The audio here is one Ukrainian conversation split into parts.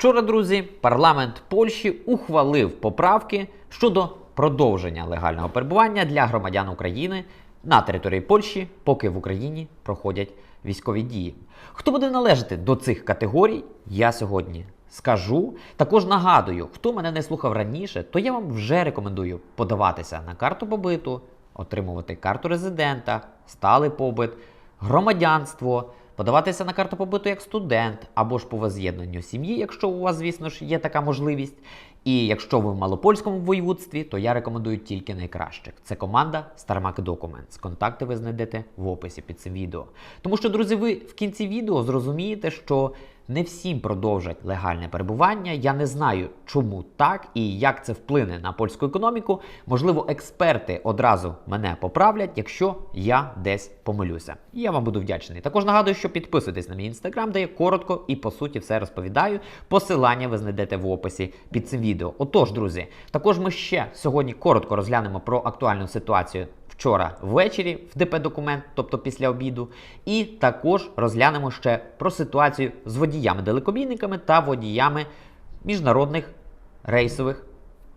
Вчора, друзі, парламент Польщі ухвалив поправки щодо продовження легального перебування для громадян України на території Польщі, поки в Україні проходять військові дії. Хто буде належати до цих категорій, я сьогодні скажу. Також нагадую, хто мене не слухав раніше, то я вам вже рекомендую подаватися на карту побиту, отримувати карту резидента, сталий побит, громадянство, подаватися на карту побиту як студент або ж по воз'єднанню сім'ї, якщо у вас, звісно ж, є така можливість. І якщо ви в малопольському воєводстві, то я рекомендую тільки найкращих. Це команда StarMac Documents. Контакти ви знайдете в описі під цим відео. Тому що, друзі, ви в кінці відео зрозумієте, що не всім продовжать легальне перебування. Я не знаю, чому так і як це вплине на польську економіку. Можливо, експерти одразу мене поправлять, якщо я десь помилюся. Я вам буду вдячний. Також нагадую, що підписуйтесь на мій інстаграм, де я коротко і по суті все розповідаю. Посилання ви знайдете в описі під цим відео. Отож, друзі, також ми ще сьогодні коротко розглянемо про актуальну ситуацію вчора ввечері в ДП документ, тобто після обіду, і також розглянемо ще про ситуацію з водіями-далекобійниками та водіями міжнародних рейсових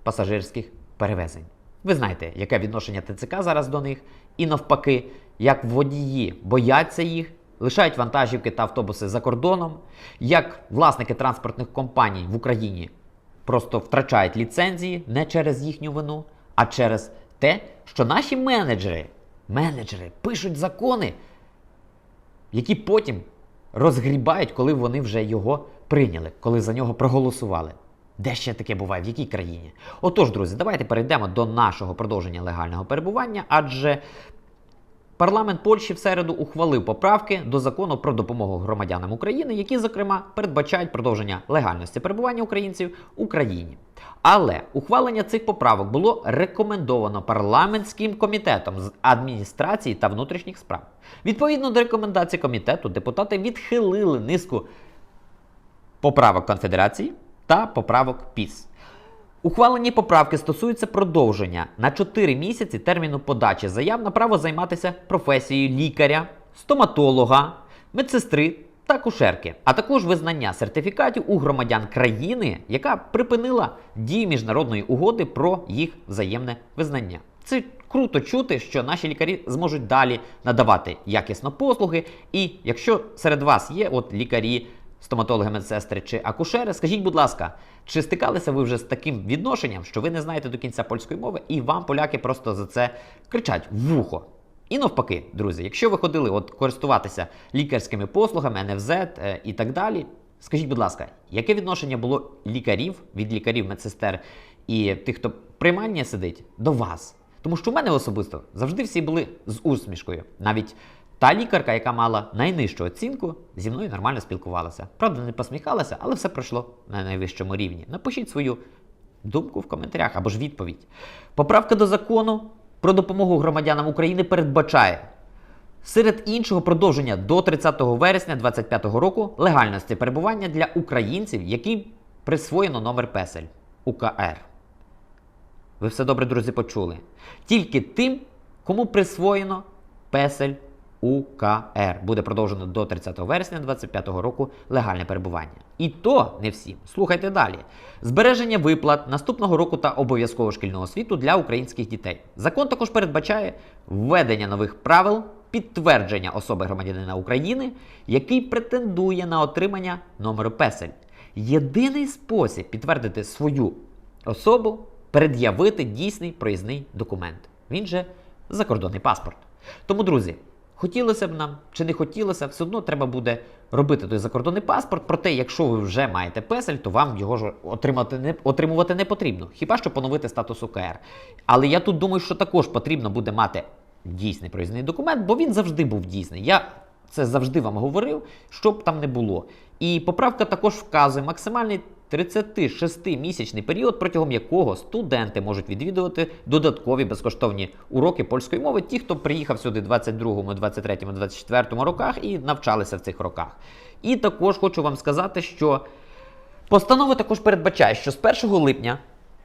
пасажирських перевезень. Ви знаєте, яке відношення ТЦК зараз до них, і навпаки, як водії бояться їх, лишають вантажівки та автобуси за кордоном, як власники транспортних компаній в Україні просто втрачають ліцензії не через їхню вину, а через те, що наші менеджери, менеджери пишуть закони, які потім розгрібають, коли вони вже його прийняли, коли за нього проголосували. Де ще таке буває? В якій країні? Отож, друзі, давайте перейдемо до нашого продовження легального перебування, адже Парламент Польщі в середу ухвалив поправки до закону про допомогу громадянам України, які, зокрема, передбачають продовження легальності перебування українців в Україні. Але ухвалення цих поправок було рекомендовано парламентським комітетом з адміністрації та внутрішніх справ. Відповідно до рекомендацій комітету, депутати відхилили низку поправок Конфедерації та поправок ПІС. Ухвалені поправки стосуються продовження на 4 місяці терміну подачі заяв на право займатися професією лікаря, стоматолога, медсестри та кушерки, а також визнання сертифікатів у громадян країни, яка припинила дію міжнародної угоди про їх взаємне визнання. Це круто чути, що наші лікарі зможуть далі надавати якісно послуги. І якщо серед вас є от лікарі, стоматологи, медсестри чи акушери, скажіть, будь ласка, чи стикалися ви вже з таким відношенням, що ви не знаєте до кінця польської мови, і вам поляки просто за це кричать в вухо? І навпаки, друзі, якщо ви ходили от користуватися лікарськими послугами, НФЗ е, і так далі, скажіть, будь ласка, яке відношення було лікарів від лікарів, медсестер і тих, хто приймання сидить, до вас? Тому що в мене особисто завжди всі були з усмішкою. Навіть та лікарка, яка мала найнижчу оцінку, зі мною нормально спілкувалася. Правда, не посміхалася, але все пройшло на найвищому рівні. Напишіть свою думку в коментарях або ж відповідь. Поправка до закону про допомогу громадянам України передбачає серед іншого продовження до 30 вересня 2025 року легальності перебування для українців, яким присвоєно номер песель УКР. Ви все добре, друзі, почули. Тільки тим, кому присвоєно песель УКР. Буде продовжено до 30 вересня 2025 року легальне перебування. І то не всім. Слухайте далі. Збереження виплат наступного року та обов'язкового шкільного освіту для українських дітей. Закон також передбачає введення нових правил підтвердження особи громадянина України, який претендує на отримання номеру песель. Єдиний спосіб підтвердити свою особу пред'явити дійсний проїзний документ. Він же закордонний паспорт. Тому, друзі, хотілося б нам чи не хотілося, все одно треба буде робити той закордонний паспорт. Проте, якщо ви вже маєте песель, то вам його ж отримати не, отримувати не потрібно. Хіба що поновити статус УКР. Але я тут думаю, що також потрібно буде мати дійсний проїзний документ, бо він завжди був дійсний. Я це завжди вам говорив, що б там не було. І поправка також вказує максимальний 36-місячний період, протягом якого студенти можуть відвідувати додаткові безкоштовні уроки польської мови, ті, хто приїхав сюди в 22, 23, 24 роках і навчалися в цих роках. І також хочу вам сказати, що постанова також передбачає, що з 1 липня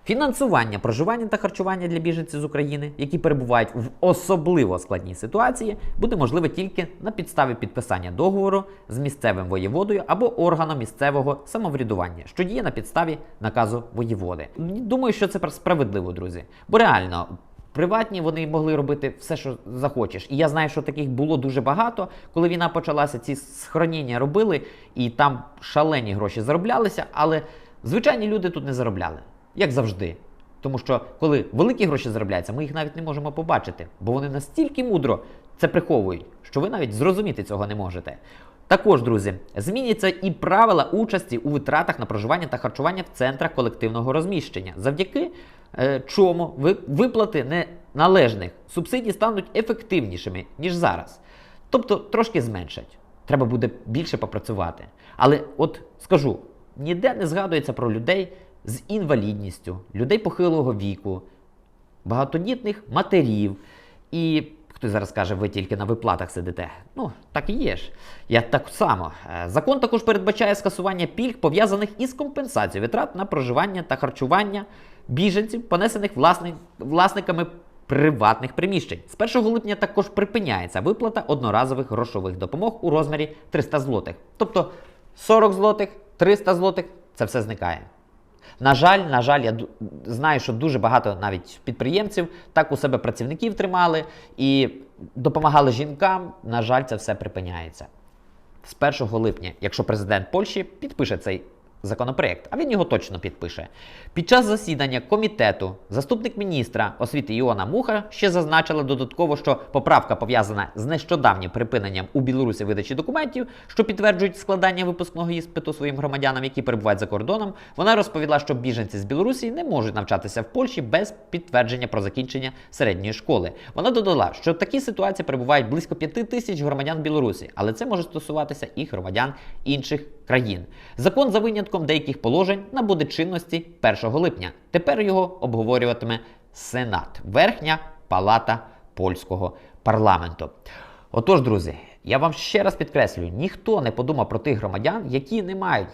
Фінансування проживання та харчування для біженців з України, які перебувають в особливо складній ситуації, буде можливе тільки на підставі підписання договору з місцевим воєводою або органом місцевого самоврядування, що діє на підставі наказу воєводи. Думаю, що це справедливо, друзі. Бо реально. Приватні вони могли робити все, що захочеш. І я знаю, що таких було дуже багато. Коли війна почалася, ці схоронення робили, і там шалені гроші зароблялися, але звичайні люди тут не заробляли як завжди. Тому що коли великі гроші заробляються, ми їх навіть не можемо побачити, бо вони настільки мудро це приховують, що ви навіть зрозуміти цього не можете. Також, друзі, зміняться і правила участі у витратах на проживання та харчування в центрах колективного розміщення, завдяки е, чому ви, виплати неналежних субсидій стануть ефективнішими, ніж зараз. Тобто трошки зменшать. Треба буде більше попрацювати. Але от скажу, ніде не згадується про людей з інвалідністю, людей похилого віку, багатодітних матерів. І хтось зараз каже, ви тільки на виплатах сидите. Ну, так і є ж. Я так само. Е, Закон також передбачає скасування пільг, пов'язаних із компенсацією витрат на проживання та харчування біженців, понесених власни... власниками приватних приміщень. З 1 липня також припиняється виплата одноразових грошових допомог у розмірі 300 злотих. Тобто 40 злотих, 300 злотих це все зникає. На жаль, на жаль, я знаю, що дуже багато навіть підприємців так у себе працівників тримали і допомагали жінкам. На жаль, це все припиняється. З 1 липня, якщо президент Польщі підпише цей законопроект, а він його точно підпише. Під час засідання комітету заступник міністра освіти Іона Муха ще зазначила додатково, що поправка пов'язана з нещодавнім припиненням у Білорусі видачі документів, що підтверджують складання випускного іспиту своїм громадянам, які перебувають за кордоном. Вона розповіла, що біженці з Білорусі не можуть навчатися в Польщі без підтвердження про закінчення середньої школи. Вона додала, що в такій ситуації перебувають близько 5 тисяч громадян Білорусі, але це може стосуватися і громадян інших країн. Закон за винятком деяких положень набуде чинності 1 липня. Тепер його обговорюватиме Сенат, Верхня Палата польського парламенту. Отож, друзі, я вам ще раз підкреслюю: ніхто не подумав про тих громадян, які не мають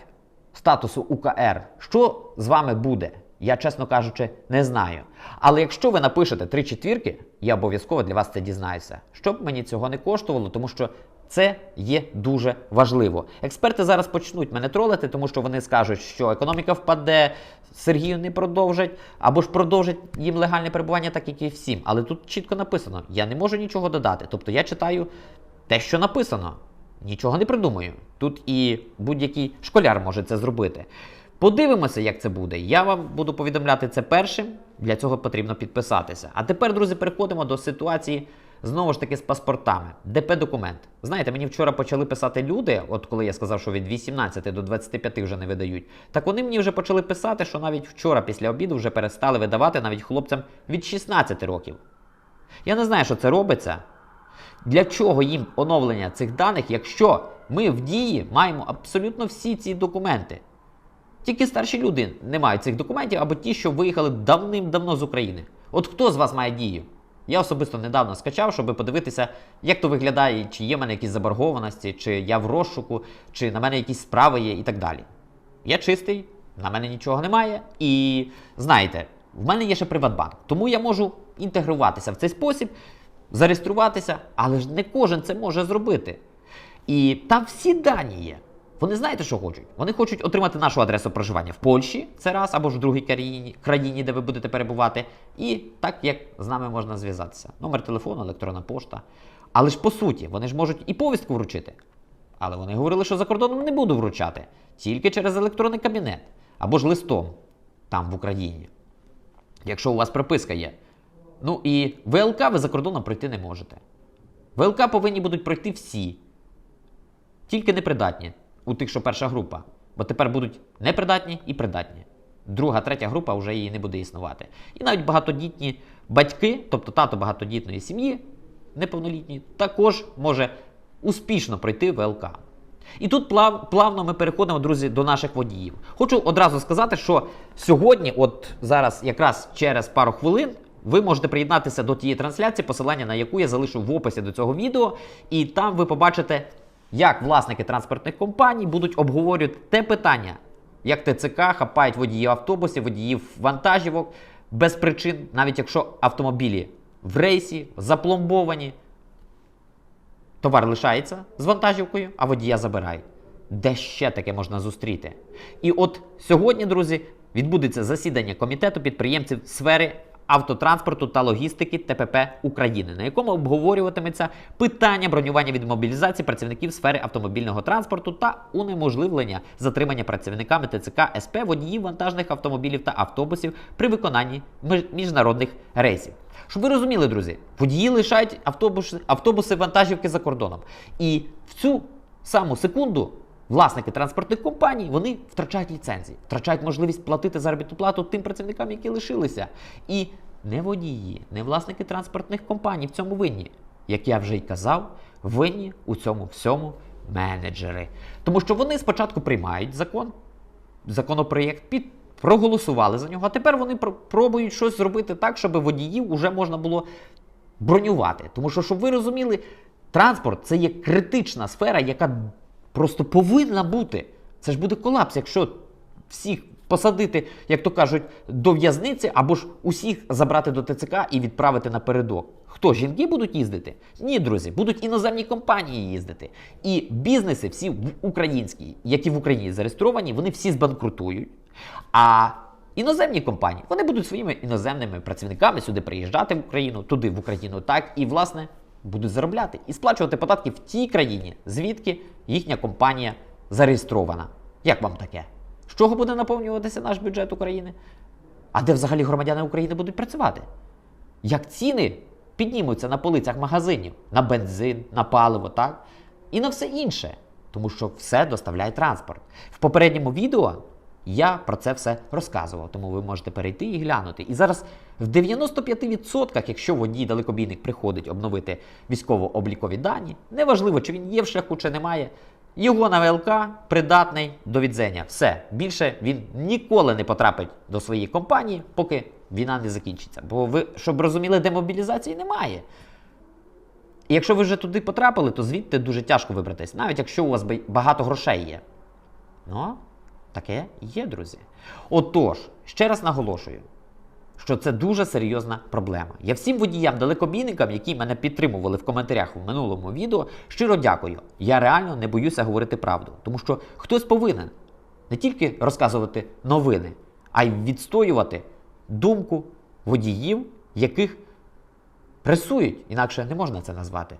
статусу УКР. Що з вами буде? Я, чесно кажучи, не знаю. Але якщо ви напишете три четвірки, я обов'язково для вас це дізнаюся. Щоб мені цього не коштувало, тому що це є дуже важливо. Експерти зараз почнуть мене тролити, тому що вони скажуть, що економіка впаде, Сергію не продовжать, або ж продовжать їм легальне перебування, так як і всім. Але тут чітко написано: я не можу нічого додати. Тобто я читаю те, що написано. Нічого не придумаю. Тут і будь-який школяр може це зробити. Подивимося, як це буде. Я вам буду повідомляти це першим. Для цього потрібно підписатися. А тепер, друзі, переходимо до ситуації знову ж таки з паспортами. ДП-документ. Знаєте, мені вчора почали писати люди, от коли я сказав, що від 18 до 25 вже не видають. Так вони мені вже почали писати, що навіть вчора після обіду вже перестали видавати навіть хлопцям від 16 років. Я не знаю, що це робиться. Для чого їм оновлення цих даних, якщо ми в дії маємо абсолютно всі ці документи? Тільки старші люди не мають цих документів або ті, що виїхали давним-давно з України. От хто з вас має дію? Я особисто недавно скачав, щоб подивитися, як то виглядає, чи є в мене якісь заборгованості, чи я в розшуку, чи на мене якісь справи є і так далі. Я чистий, на мене нічого немає. І знаєте, в мене є ще Приватбанк, тому я можу інтегруватися в цей спосіб, зареєструватися, але ж не кожен це може зробити. І там всі дані є. Вони знаєте, що хочуть? Вони хочуть отримати нашу адресу проживання в Польщі, це раз, або ж в другій країні, країні, де ви будете перебувати, і так як з нами можна зв'язатися. Номер телефону, електронна пошта. Але ж по суті, вони ж можуть і повістку вручити. Але вони говорили, що за кордоном не буду вручати, тільки через електронний кабінет або ж листом там в Україні. Якщо у вас прописка є. Ну і ВЛК ви за кордоном пройти не можете. ВЛК повинні будуть пройти всі, тільки непридатні у тих, що перша група. Бо тепер будуть непридатні і придатні. Друга, третя група вже її не буде існувати. І навіть багатодітні батьки, тобто тато багатодітної сім'ї, неповнолітні, також може успішно пройти ВЛК. І тут плав, плавно ми переходимо, друзі, до наших водіїв. Хочу одразу сказати, що сьогодні, от зараз, якраз через пару хвилин, ви можете приєднатися до тієї трансляції, посилання на яку я залишу в описі до цього відео, і там ви побачите як власники транспортних компаній будуть обговорювати те питання, як ТЦК, хапають водіїв автобусів, водіїв вантажівок без причин, навіть якщо автомобілі в рейсі, запломбовані, товар лишається з вантажівкою, а водія забирають. Де ще таке можна зустріти? І от сьогодні, друзі, відбудеться засідання комітету підприємців сфери автотранспорту та логістики ТПП України, на якому обговорюватиметься питання бронювання від мобілізації працівників сфери автомобільного транспорту та унеможливлення затримання працівниками ТЦК СП водіїв вантажних автомобілів та автобусів при виконанні міжнародних рейсів. Щоб ви розуміли, друзі, водії лишають автобуси, автобуси вантажівки за кордоном. І в цю саму секунду власники транспортних компаній вони втрачають ліцензії, втрачають можливість платити заробітну плату тим працівникам, які лишилися. І не водії, не власники транспортних компаній в цьому винні. Як я вже й казав, винні у цьому всьому менеджери. Тому що вони спочатку приймають закон, законопроєкт, під, проголосували за нього, а тепер вони пр- пробують щось зробити так, щоб водіїв уже можна було бронювати. Тому що, щоб ви розуміли, транспорт це є критична сфера, яка просто повинна бути. Це ж буде колапс, якщо всіх посадити, як то кажуть, до в'язниці, або ж усіх забрати до ТЦК і відправити напередок. Хто жінки будуть їздити? Ні, друзі, будуть іноземні компанії їздити. І бізнеси всі українські, які в Україні зареєстровані, вони всі збанкрутують. А іноземні компанії вони будуть своїми іноземними працівниками сюди приїжджати в Україну, туди в Україну, так і власне будуть заробляти і сплачувати податки в тій країні, звідки їхня компанія зареєстрована. Як вам таке? З чого буде наповнюватися наш бюджет України? А де взагалі громадяни України будуть працювати? Як ціни піднімуться на полицях магазинів, на бензин, на паливо, так? І на все інше. Тому що все доставляє транспорт. В попередньому відео я про це все розказував, тому ви можете перейти і глянути. І зараз в 95%, якщо водій далекобійник приходить обновити військово-облікові дані, неважливо, чи він є в шляху, чи немає. Його на ВЛК придатний до відзення. Все. Більше він ніколи не потрапить до своєї компанії, поки війна не закінчиться. Бо ви, щоб розуміли, демобілізації немає. І якщо ви вже туди потрапили, то звідти дуже тяжко вибратись, навіть якщо у вас багато грошей є. Ну, таке є, друзі. Отож, ще раз наголошую, що це дуже серйозна проблема. Я всім водіям, далекобійникам, які мене підтримували в коментарях в минулому відео, щиро дякую. Я реально не боюся говорити правду, тому що хтось повинен не тільки розказувати новини, а й відстоювати думку водіїв, яких пресують, інакше не можна це назвати.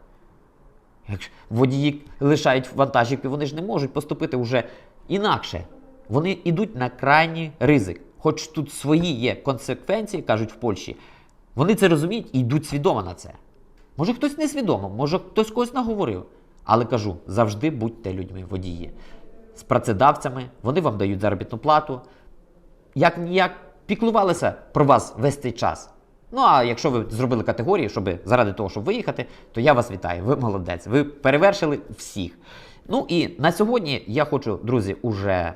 Якщо водії лишають вантажівки, вони ж не можуть поступити вже інакше. Вони йдуть на крайній ризик. Хоч тут свої є консеквенції, кажуть в Польщі, вони це розуміють і йдуть свідомо на це. Може хтось несвідомо, може хтось когось наговорив. Але кажу, завжди будьте людьми, водії. З працедавцями, вони вам дають заробітну плату. Як ніяк піклувалися про вас весь цей час. Ну а якщо ви зробили категорії, щоб заради того, щоб виїхати, то я вас вітаю. Ви молодець. Ви перевершили всіх. Ну і на сьогодні я хочу, друзі, уже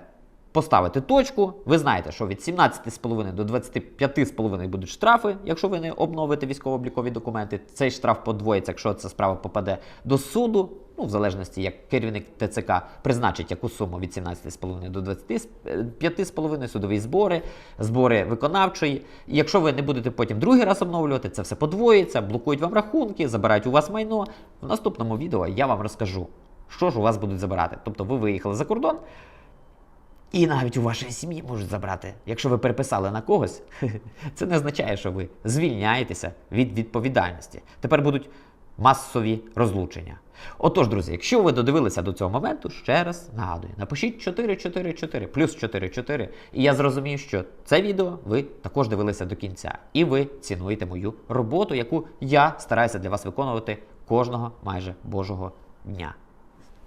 поставити точку. Ви знаєте, що від 17,5 до 25,5 будуть штрафи, якщо ви не обновите військово-облікові документи. Цей штраф подвоїться, якщо ця справа попаде до суду. Ну, в залежності, як керівник ТЦК призначить яку суму від 17,5 до 25,5 судові збори, збори виконавчої. І якщо ви не будете потім другий раз обновлювати, це все подвоїться, блокують вам рахунки, забирають у вас майно. В наступному відео я вам розкажу, що ж у вас будуть забирати. Тобто ви виїхали за кордон. І навіть у вашій сім'ї можуть забрати. Якщо ви переписали на когось, це не означає, що ви звільняєтеся від відповідальності. Тепер будуть масові розлучення. Отож, друзі, якщо ви додивилися до цього моменту, ще раз нагадую, напишіть 444 плюс 44, і я зрозумію, що це відео ви також дивилися до кінця. І ви цінуєте мою роботу, яку я стараюся для вас виконувати кожного майже божого дня.